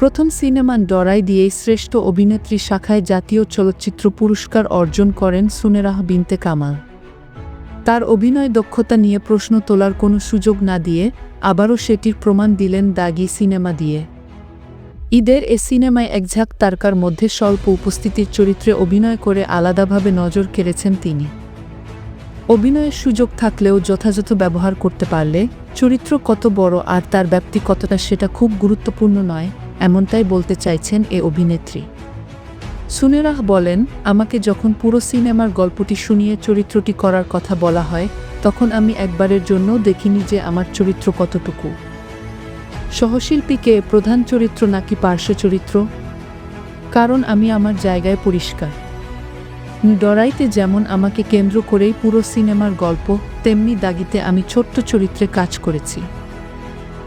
প্রথম সিনেমা ডরাই দিয়েই শ্রেষ্ঠ অভিনেত্রী শাখায় জাতীয় চলচ্চিত্র পুরস্কার অর্জন করেন সুনেরাহ বিনতে কামাল। তার অভিনয় দক্ষতা নিয়ে প্রশ্ন তোলার কোনো সুযোগ না দিয়ে আবারও সেটির প্রমাণ দিলেন দাগি সিনেমা দিয়ে। ঈদের এ সিনেমায় একঝাঁক তারকার মধ্যে স্বল্প উপস্থিতির চরিত্রে অভিনয় করে আলাদাভাবে নজর কেড়েছেন তিনি। অভিনয়ের সুযোগ থাকলেও যথাযথ ব্যবহার করতে পারলে চরিত্র কত বড় আর তার ব্যাপ্তি কতটা সেটা খুব গুরুত্বপূর্ণ নয়। এমনটাই বলতে চাইছেন এ অভিনেত্রী। সুনেরাহ বলেন, আমাকে যখন পুরো সিনেমার গল্পটি শুনিয়ে চরিত্রটি করার কথা বলা হয়, তখন আমি একবারের জন্য দেখিনি যে আমার চরিত্র কতটুকু। সহশিল্পীকে প্রধান চরিত্র নাকি পার্শ্ব চরিত্র? কারণ আমি আমার জায়গায় পরিষ্কার। ডরাইতে যেমন আমাকে কেন্দ্র করেই পুরো সিনেমার গল্প, তেমনি দাগিতে আমি ছোট্ট চরিত্রে কাজ করেছি।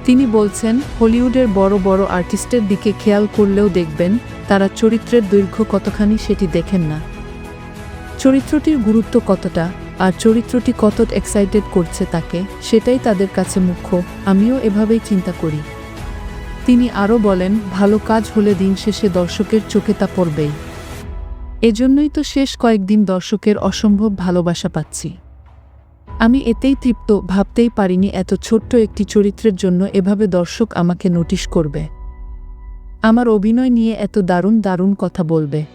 তিনি বলছেন, হলিউডের বড় বড় আর্টিস্টের দিকে খেয়াল করলেও দেখবেন, তারা চরিত্রের দৈর্ঘ্য কতখানি সেটি দেখেন না। চরিত্রটির গুরুত্ব কতটা, আর চরিত্রটি কত এক্সাইটেড করছে তাকে, সেটাই তাদের কাছে মুখ্য, আমিও এভাবেই চিন্তা করি। তিনি আরও বলেন, ভালো কাজ হলে দিন শেষে দর্শকের চোখে তা পড়বেই। এজন্যই তো শেষ কয়েকদিন দর্শকের অসম্ভব ভালোবাসা পাচ্ছি। আমি এতেই তৃপ্ত, ভাবতেই পারিনি এত ছোট্ট একটি চরিত্রের জন্য এভাবে দর্শক আমাকে নোটিশ করবে। আমার অভিনয় নিয়ে এত দারুণ দারুণ কথা বলবে।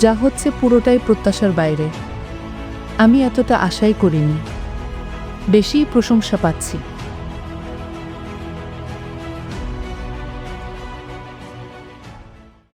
যা হচ্ছে পুরোটাই প্রত্যাশার বাইরে। আমি এতটা আশাই করিনি। বেশিই প্রশংসা পাচ্ছি।